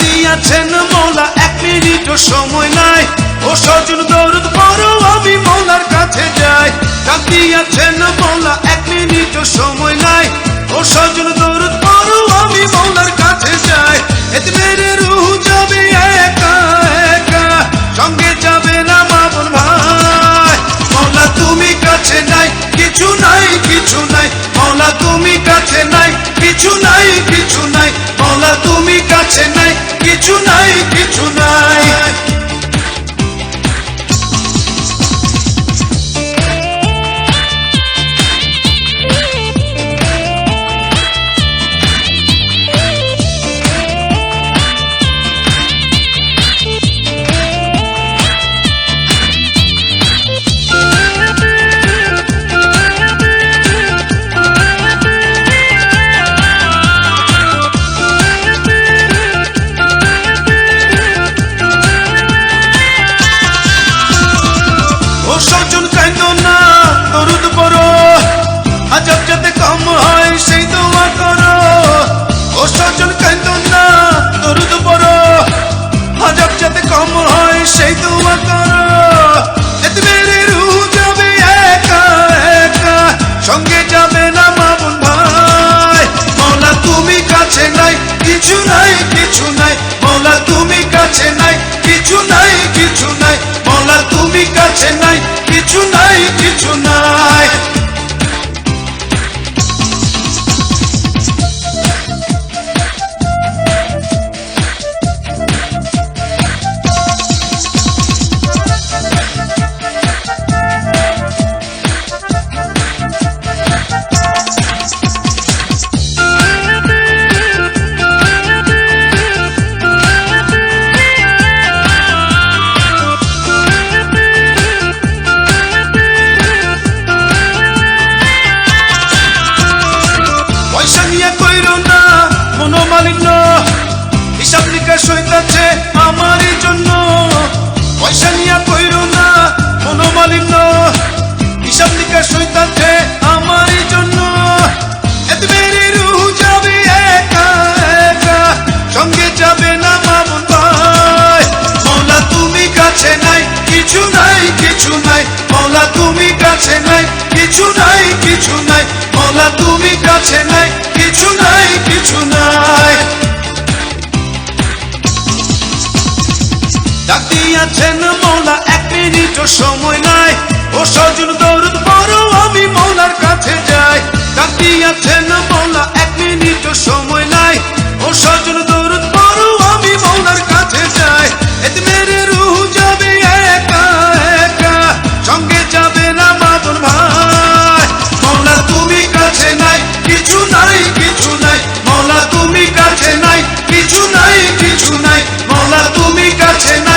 দিয়াছেন মৌলা, এক মিনিটও সময় নাই। ও সজন দৌড় পরও আমি মৌলার কাছে যাই। ডাক দিয়াছেন মৌলা, এক মিনিটও সময় নাই। ও সজন দৌড় পরও আমি মৌলার কাছে যাই। এতে মেরে রুহ যাবে একা একা, সঙ্গে যাবে না মামুন ভাই। মৌলা, তুমি কাছে নাই, কিছু নাই কিছু নাই। মৌলা, তুমি কাছে নাই, কিছু নাই কিছু নাই। মৌলা, তুমি কাছে নাই। ও সজন কাছে নাই, কিছু নাই কিছু নাই। ডাক দিয়াছেন মৌলা, এক মিনিটও সময় নাই। ও সজন দৌড় বড় আমি মৌলার কাছে যাই। 같은